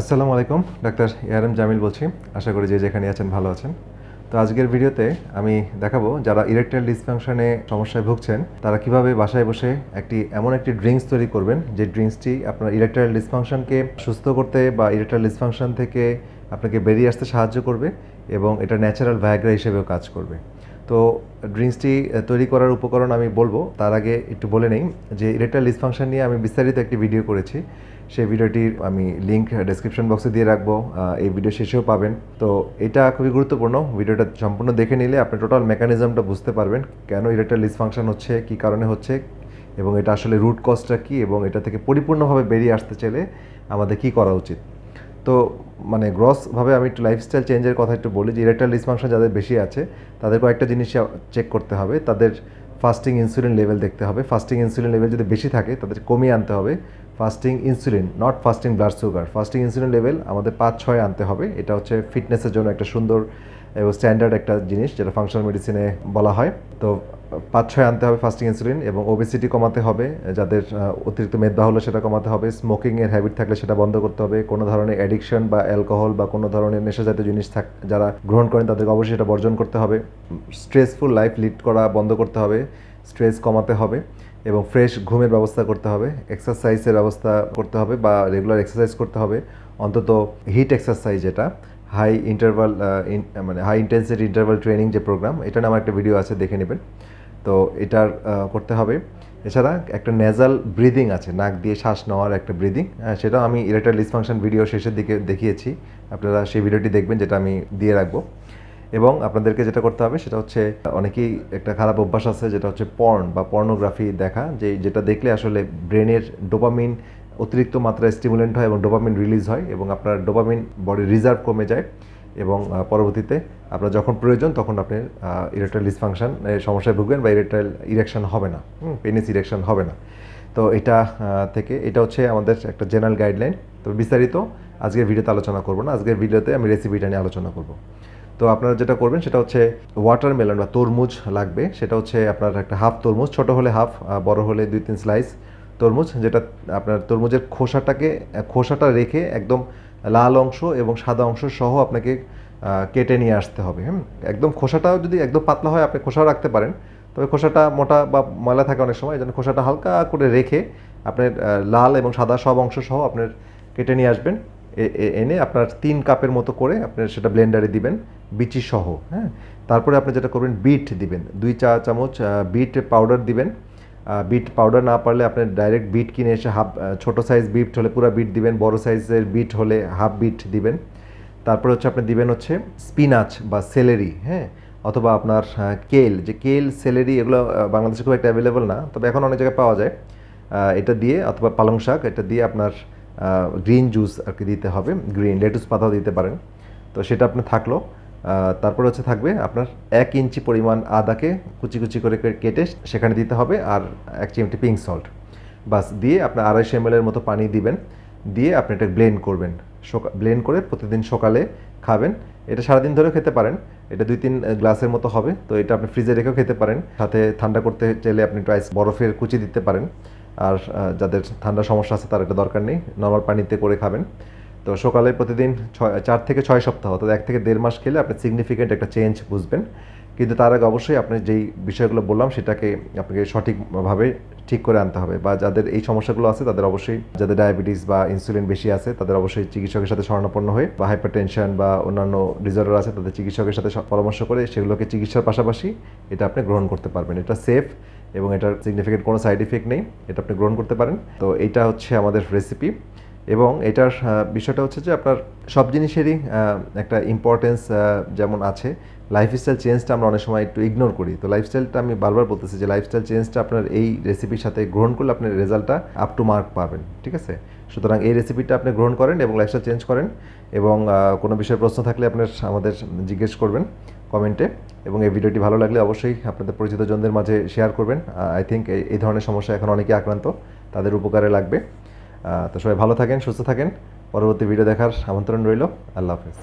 আসসালামু আলাইকুম, doctor ARM Jamil বলছি। আশা করি যে যেখানে আছেন ভালো আছেন। তো আজকের ভিডিওতে আমি দেখাবো যারা ইরেকটাইল ডিসফাংশনে সমস্যায় ভুগছেন, তারা কীভাবে বাসায় বসে একটি এমন একটি ড্রিঙ্কস তৈরি করবেন, যে ড্রিঙ্কসটি আপনার ইরেকটাইল ডিসফাংশনকে সুস্থ করতে বা ইরেকটাইল ডিসফাংশন থেকে আপনাকে বেরিয়ে আসতে সাহায্য করবে এবং এটা ন্যাচারাল ভায়াগ্রা হিসেবেও কাজ করবে। তো ড্রিঙ্কসটি তৈরি করার উপকরণ আমি বলব, তার আগে একটু বলে নেই যে ইরেকটাইল ডিসফাংশন নিয়ে আমি বিস্তারিত একটি ভিডিও করেছি। সেই ভিডিওটির আমি লিঙ্ক ডেসক্রিপশন বক্সে দিয়ে রাখব এই ভিডিও শেষেও পাবেন। তো এটা খুবই গুরুত্বপূর্ণ, ভিডিওটা সম্পূর্ণ দেখে নিলে আপনি টোটাল মেকানিজমটা বুঝতে পারবেন, কেন ইরেকটাইল ডিসফাংশন হচ্ছে, কী কারণে হচ্ছে, এবং এটা আসলে রুট কজটা কী, এবং এটা থেকে পরিপূর্ণভাবে বেরিয়ে আসতে চাইলে আমাদের কী করা উচিত। তো মানে গ্রসভাবে আমি একটু লাইফস্টাইল চেঞ্জের কথা একটু বলি, যে ইরেকটাইল ডিসফাংশন যাদের বেশি আছে, তাদের কয়েকটা জিনিস চেক করতে হবে। তাদের ফাস্টিং ইনসুলিন লেভেল দেখতে হবে। ফাস্টিং ইনসুলিন লেভেল যদি বেশি থাকে তাদের কমিয়ে আনতে হবে। Fasting insulin not fasting blood sugar fasting insulin level আমাদের পাঁচ ছয় আনতে হবে। এটা হচ্ছে ফিটনেসের জন্য একটা সুন্দর এবং স্ট্যান্ডার্ড একটা জিনিস যেটা ফাংশনাল মেডিসিনে বলা হয়। তো পাঁচ ছয় আনতে হবে ফাস্টিং ইনসুলিন এবং ওবেসিটি কমাতে হবে, যাদের অতিরিক্ত মেদবা হলো সেটা কমাতে হবে স্মোকিংয়ের হ্যাবিট থাকলে সেটা বন্ধ করতে হবে, কোনো ধরনের অ্যাডিকশন বা অ্যালকোহল বা কোনো ধরনের নেশাজাতীয় জিনিস থাক, যারা গ্রহণ করেন তাদেরকে অবশ্যই সেটা বর্জন করতে হবে। স্ট্রেসফুল লাইফ লিড করা বন্ধ করতে হবে স্ট্রেস কমাতে হবে এবং ফ্রেশ ঘুমের ব্যবস্থা করতে হবে এক্সারসাইজের ব্যবস্থা করতে হবে বা রেগুলার এক্সারসাইজ করতে হবে। অন্তত হিট এক্সারসাইজ যেটা হাই ইন্টারভাল মানে হাই ইন্টেন্সিটি ইন্টারভাল ট্রেনিং যে প্রোগ্রাম এটা আমার একটা ভিডিও আছে, দেখে নেবেন। তো এটার করতে হবে। এছাড়া একটা নেজাল ব্রিদিং আছে, নাক দিয়ে শ্বাস নেওয়ার একটা ব্রিদিং সেটাও আমি ইরেকটাইল ডিসফাংশন ভিডিও শেষের দিকে দেখিয়েছি। আপনারা সেই ভিডিওটি দেখবেন, যেটা আমি দিয়ে রাখব। এবং আপনাদেরকে যেটা করতে হবে, সেটা হচ্ছে, অনেকেই একটা খারাপ অভ্যাস আছে, যেটা হচ্ছে পর্ন বা পর্নোগ্রাফি দেখা, যে যেটা দেখলে আসলে ব্রেনের ডোপামিন অতিরিক্ত মাত্রায় স্টিমুলেন্ট হয় এবং ডোপামিন রিলিজ হয় এবং আপনার ডোপামিন বডি রিজার্ভ কমে যায় এবং পরবর্তীতে আপনার যখন প্রয়োজন তখন আপনি ইরেকটাইল ডিসফাংশন সমস্যায় ভুগবেন বা ইরেকটাইল ইরেকশন হবে না। পেনিস ইরেকশন হবে না। তো এটা থেকে এটা হচ্ছে আমাদের একটা জেনারেল গাইডলাইন তো বিস্তারিত আজকের ভিডিওতে আলোচনা করব না। আজকের ভিডিওতে আমি রেসিপিটা নিয়ে আলোচনা করব। তো আপনারা যেটা করবেন সেটা হচ্ছে ওয়াটারমেলন বা তরমুজ লাগবে। সেটা হচ্ছে আপনার একটা হাফ তরমুজ, ছোট হলে হাফ বড় হলে দুই তিন স্লাইস তরমুজ, যেটা আপনার তরমুজের খোসাটাকে খোসাটা রেখে একদম লাল অংশ এবং সাদা অংশ সহ আপনাকে কেটে নিয়ে আসতে হবে, হুম? একদম খোসাটাও যদি একদম পাতলা হয়, আপনি খোসাও রাখতে পারেন। তবে খোসাটা মোটা বা ময়লা থাকে অনেক সময় এই জন্য খোসাটা হালকা করে রেখে আপনার লাল এবং সাদা সব অংশ সহ আপনার কেটে নিয়ে আসবেন। এনে আপনার তিন কাপের মতো করে আপনার সেটা ব্লেন্ডারে দিবেন, বিচি সহ হ্যাঁ? তারপরে আপনি যেটা করবেন, বিট দিবেন। দুই চা চামচ বিট পাউডার দিবেন। বিট পাউডার না পারলে আপনি ডাইরেক্ট বিট কিনে এসে হাফ ছোটো সাইজ বিট হলে পুরো বিট দিবেন, বড় সাইজের বিট হলে হাফ বিট দিবেন। তারপরে হচ্ছে আপনি দিবেন হচ্ছে স্পিনাচ বা সেলেরি হ্যাঁ? অথবা আপনার কেল যে কেল সেলেরি এগুলো বাংলাদেশে খুব একটা অ্যাভেলেবল না, তবে এখন অনেক জায়গায় পাওয়া যায়। এটা দিয়ে অথবা পালং শাক, এটা দিয়ে আপনার গ্রিন জুস আর কি দিতে হবে গ্রিন লেটুস পাতাও দিতে পারেন। তো সেটা আপনার থাকল। তারপরে হচ্ছে থাকবে আপনার এক ইঞ্চি পরিমাণ আদাকে কুচি কুচি করে কেটে সেখানে দিতে হবে আর এক চিমটি পিঙ্ক সল্ট বাস দিয়ে আপনি আড়াইশো এম মতো পানি দিবেন, দিয়ে আপনি এটা ব্লেন্ড করবেন। সকা ব্লেন্ড করে প্রতিদিন সকালে খাবেন। এটা সারাদিন ধরেও খেতে পারেন। এটা দুই তিন গ্লাসের মতো হবে। তো এটা আপনি ফ্রিজে রেখেও খেতে পারেন। সাথে ঠান্ডা করতে চাইলে আপনি একটু আইস বরফের কুচি দিতে পারেন। আর যাদের ঠান্ডা সমস্যা আছে তার এটা দরকার নেই। নর্মাল পানিতে করে খাবেন। তো সকালে প্রতিদিন ছয়, চার থেকে ছয় সপ্তাহ, অর্থাৎ এক থেকে দেড় মাস খেলে আপনি সিগনিফিকেন্ট একটা চেঞ্জ বুঝবেন। কিন্তু তার আগে অবশ্যই আপনি যেই বিষয়গুলো বললাম, সেটাকে আপনাকে সঠিকভাবে ঠিক করে আনতে হবে। বা যাদের এই সমস্যাগুলো আছে, তাদের অবশ্যই যাদের ডায়াবেটিস বা ইনসুলিন বেশি আছে, তাদের অবশ্যই চিকিৎসকের সাথে শরণাপন্ন হয়ে বা হাইপার টেনশন বা অন্যান্য ডিজর্ডার আছে, তাদের চিকিৎসকের সাথে পরামর্শ করে সেগুলোকে চিকিৎসার পাশাপাশি এটা আপনি গ্রহণ করতে পারবেন। এটা সেফ এবং এটার সিগনিফিকেন্ট কোনো সাইড ইফেক্ট নেই, এটা আপনি গ্রহণ করতে পারেন। তো এইটা হচ্ছে আমাদের রেসিপি এবং এটার বিষয়টা হচ্ছে যে আপনার সব জিনিসেরই একটা ইম্পর্টেন্স যেমন আছে। লাইফস্টাইল চেঞ্জটা আমরা অনেক সময় একটু ইগনোর করি। তো লাইফস্টাইলটা আমি বারবার বলতেছি যে লাইফস্টাইল চেঞ্জটা আপনার এই রেসিপির সাথে গ্রহণ করলে আপনার রেজাল্টটা আপ টু মার্ক পাবেন, ঠিক আছে? সুতরাং এই রেসিপিটা আপনি গ্রহণ করেন এবং লাইফস্টাইল চেঞ্জ করেন এবং কোনো বিষয়ে প্রশ্ন থাকলে আপনার আমাদের জিজ্ঞেস করবেন কমেন্টে এবং এই ভিডিওটি ভালো লাগলে অবশ্যই আপনাদের পরিচিত জনদের মাঝে শেয়ার করবেন। আই থিঙ্ক এই ধরনের সমস্যা এখন অনেকে আক্রান্ত, তাদের উপকারে লাগবে। তো সবাই ভালো থাকেন সুস্থ থাকেন। পরবর্তী ভিডিও দেখার আমন্ত্রণ রইল। আল্লাহ হাফেজ।